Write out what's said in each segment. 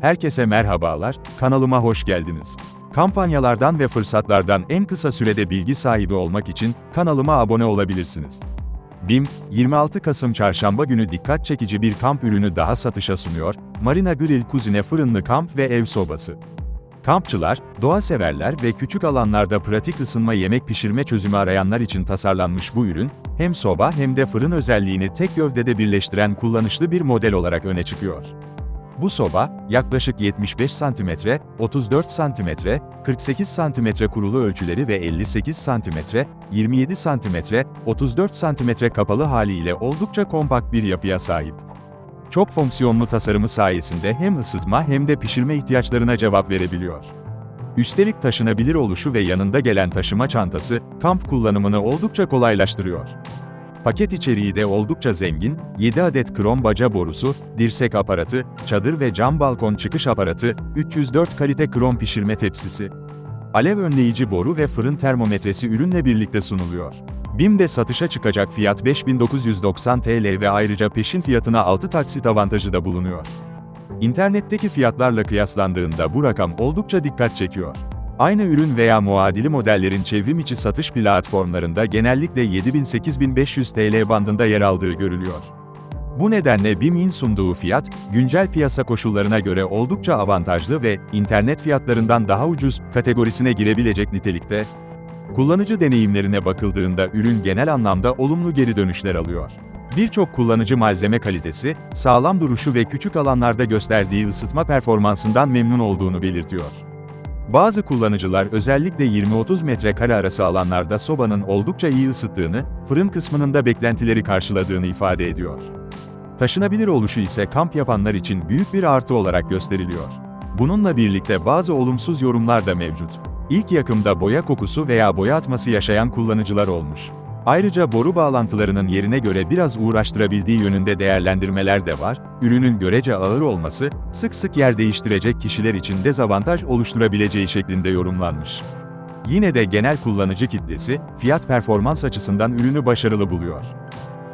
Herkese merhabalar, kanalıma hoş geldiniz. Kampanyalardan ve fırsatlardan en kısa sürede bilgi sahibi olmak için kanalıma abone olabilirsiniz. BİM, 26 Kasım Çarşamba günü dikkat çekici bir kamp ürünü daha satışa sunuyor, Marina Grill Kuzine fırınlı kamp ve ev sobası. Kampçılar, doğa severler ve küçük alanlarda pratik ısınma yemek pişirme çözümü arayanlar için tasarlanmış bu ürün, hem soba hem de fırın özelliğini tek gövdede birleştiren kullanışlı bir model olarak öne çıkıyor. Bu soba, yaklaşık 75 cm, 34 cm, 48 cm kurulu ölçüleri ve 58 cm, 27 cm, 34 cm kapalı haliyle oldukça kompakt bir yapıya sahip. Çok fonksiyonlu tasarımı sayesinde hem ısıtma hem de pişirme ihtiyaçlarına cevap verebiliyor. Üstelik taşınabilir oluşu ve yanında gelen taşıma çantası, kamp kullanımını oldukça kolaylaştırıyor. Paket içeriği de oldukça zengin, 7 adet krom baca borusu, dirsek aparatı, çadır ve cam balkon çıkış aparatı, 304 kalite krom pişirme tepsisi. Alev önleyici boru ve fırın termometresi ürünle birlikte sunuluyor. BİM'de satışa çıkacak fiyat 5990 TL ve ayrıca peşin fiyatına 6 taksit avantajı da bulunuyor. İnternetteki fiyatlarla kıyaslandığında bu rakam oldukça dikkat çekiyor. Aynı ürün veya muadili modellerin çevrim içi satış platformlarında genellikle 7000-8500 TL bandında yer aldığı görülüyor. Bu nedenle BİM'in sunduğu fiyat, güncel piyasa koşullarına göre oldukça avantajlı ve internet fiyatlarından daha ucuz kategorisine girebilecek nitelikte. Kullanıcı deneyimlerine bakıldığında ürün genel anlamda olumlu geri dönüşler alıyor. Birçok kullanıcı malzeme kalitesi, sağlam duruşu ve küçük alanlarda gösterdiği ısıtma performansından memnun olduğunu belirtiyor. Bazı kullanıcılar özellikle 20-30 metrekare arası alanlarda sobanın oldukça iyi ısıttığını, fırın kısmının da beklentileri karşıladığını ifade ediyor. Taşınabilir oluşu ise kamp yapanlar için büyük bir artı olarak gösteriliyor. Bununla birlikte bazı olumsuz yorumlar da mevcut. İlk yakımda boya kokusu veya boya atması yaşayan kullanıcılar olmuş. Ayrıca boru bağlantılarının yerine göre biraz uğraştırabildiği yönünde değerlendirmeler de var, ürünün görece ağır olması, sık sık yer değiştirecek kişiler için dezavantaj oluşturabileceği şeklinde yorumlanmış. Yine de genel kullanıcı kitlesi, fiyat performans açısından ürünü başarılı buluyor.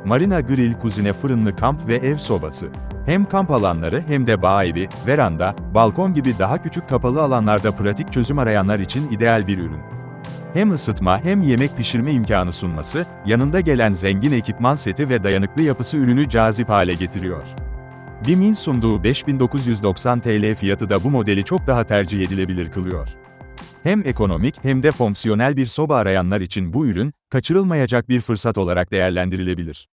Marina Grill Kuzine fırınlı kamp ve ev sobası. Hem kamp alanları hem de bağ evi, veranda, balkon gibi daha küçük kapalı alanlarda pratik çözüm arayanlar için ideal bir ürün. Hem ısıtma hem yemek pişirme imkanı sunması, yanında gelen zengin ekipman seti ve dayanıklı yapısı ürünü cazip hale getiriyor. BİM'in sunduğu 5990 TL fiyatı da bu modeli çok daha tercih edilebilir kılıyor. Hem ekonomik hem de fonksiyonel bir soba arayanlar için bu ürün, kaçırılmayacak bir fırsat olarak değerlendirilebilir.